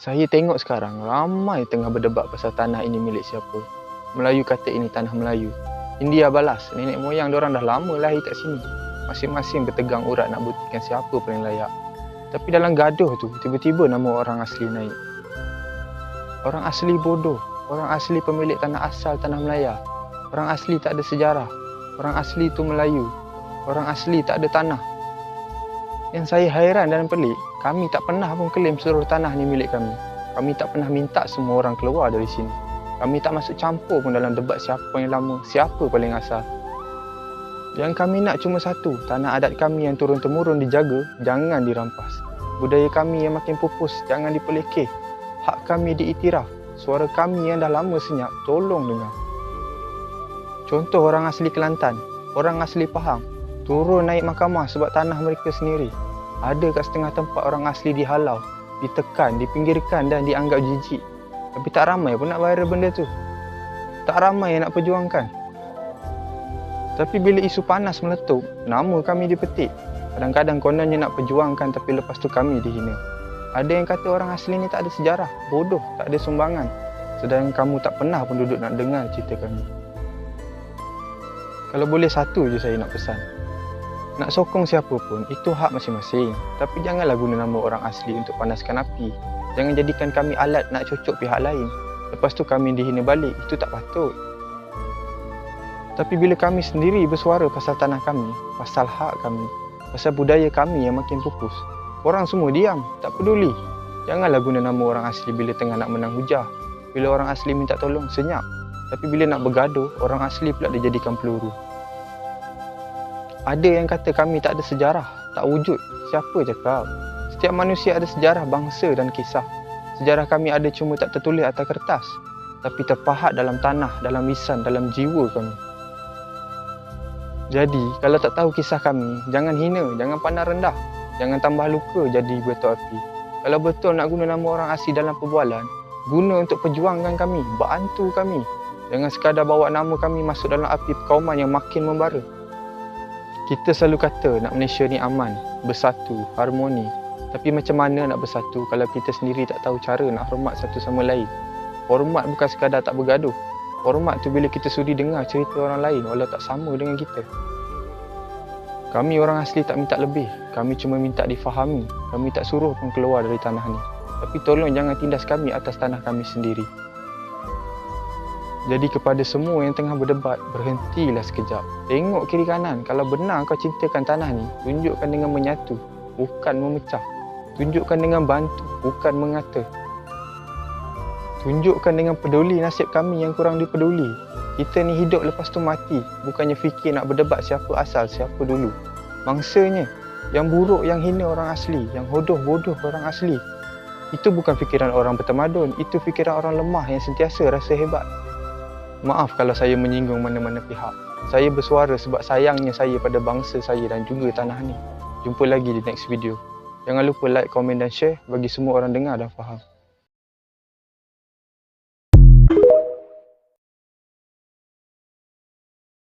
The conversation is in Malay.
Saya tengok sekarang ramai tengah berdebat pasal tanah ini milik siapa. Melayu kata ini tanah Melayu. India balas, nenek moyang diorang dah lama lahir kat sini. Masing-masing bertegang urat nak buktikan siapa paling layak. Tapi dalam gaduh tu, tiba-tiba nama orang asli naik. Orang asli bodoh. Orang asli pemilik tanah asal tanah Melaya. Orang asli tak ada sejarah. Orang asli tu Melayu. Orang asli tak ada tanah. Yang saya hairan dan pelik, kami tak pernah pun klaim seluruh tanah ni milik kami. Kami tak pernah minta semua orang keluar dari sini. Kami tak masuk campur pun dalam debat siapa yang lama, siapa paling asal. Yang kami nak cuma satu, tanah adat kami yang turun-temurun dijaga, jangan dirampas. Budaya kami yang makin pupus, jangan dipelekeh. Hak kami diiktiraf, suara kami yang dah lama senyap, tolong dengar. Contoh orang asli Kelantan, orang asli Pahang, turun naik mahkamah sebab tanah mereka sendiri. Ada kat setengah tempat orang asli dihalau, ditekan, dipinggirkan dan dianggap jijik. Tapi tak ramai pun nak viral benda tu. Tak ramai yang nak perjuangkan. Tapi bila isu panas meletup, nama kami dipetik. Kadang-kadang kononnya nak perjuangkan tapi lepas tu kami dihina. Ada yang kata orang asli ni tak ada sejarah, bodoh, tak ada sumbangan. Sedangkan kamu tak pernah pun duduk nak dengar cerita kami. Kalau boleh satu je saya nak pesan. Nak sokong siapa pun, itu hak masing-masing. Tapi janganlah guna nama orang asli untuk panaskan api. Jangan jadikan kami alat nak cocok pihak lain. Lepas tu kami dihina balik, itu tak patut. Tapi bila kami sendiri bersuara pasal tanah kami, pasal hak kami, pasal budaya kami yang makin pupus, orang semua diam, tak peduli. Janganlah guna nama orang asli bila tengah nak menang hujah. Bila orang asli minta tolong, senyap. Tapi bila nak bergaduh, orang asli pula dijadikan peluru. Ada yang kata kami tak ada sejarah, tak wujud. Siapa cakap? Setiap manusia ada sejarah bangsa dan kisah. Sejarah kami ada cuma tak tertulis atas kertas, tapi terpahat dalam tanah, dalam lisan, dalam jiwa kami. Jadi, kalau tak tahu kisah kami, jangan hina, jangan pandang rendah. Jangan tambah luka jadi betul api. Kalau betul nak guna nama orang asli dalam perbualan, guna untuk perjuangkan kami, bantu kami. Jangan sekadar bawa nama kami masuk dalam api perkauman yang makin membara. Kita selalu kata nak Malaysia ni aman, bersatu, harmoni. Tapi macam mana nak bersatu kalau kita sendiri tak tahu cara nak hormat satu sama lain? Hormat bukan sekadar tak bergaduh. Hormat tu bila kita sudi dengar cerita orang lain walau tak sama dengan kita. Kami orang asli tak minta lebih. Kami cuma minta difahami. Kami tak suruh pun keluar dari tanah ni. Tapi tolong jangan tindas kami atas tanah kami sendiri. Jadi kepada semua yang tengah berdebat, berhentilah sekejap. Tengok kiri kanan. Kalau benar kau cintakan tanah ni, tunjukkan dengan menyatu, bukan memecah. Tunjukkan dengan bantu, bukan mengata. Tunjukkan dengan peduli nasib kami yang kurang dipeduli. Kita ni hidup lepas tu mati, bukannya fikir nak berdebat siapa asal, siapa dulu. Mangsanya, yang buruk yang hina orang asli, yang hodoh bodoh orang asli. Itu bukan fikiran orang bertamadun, itu fikiran orang lemah yang sentiasa rasa hebat. Maaf kalau saya menyinggung mana-mana pihak. Saya bersuara sebab sayangnya saya pada bangsa saya dan juga tanah ni. Jumpa lagi di next video. Jangan lupa like, komen dan share bagi semua orang dengar dan faham.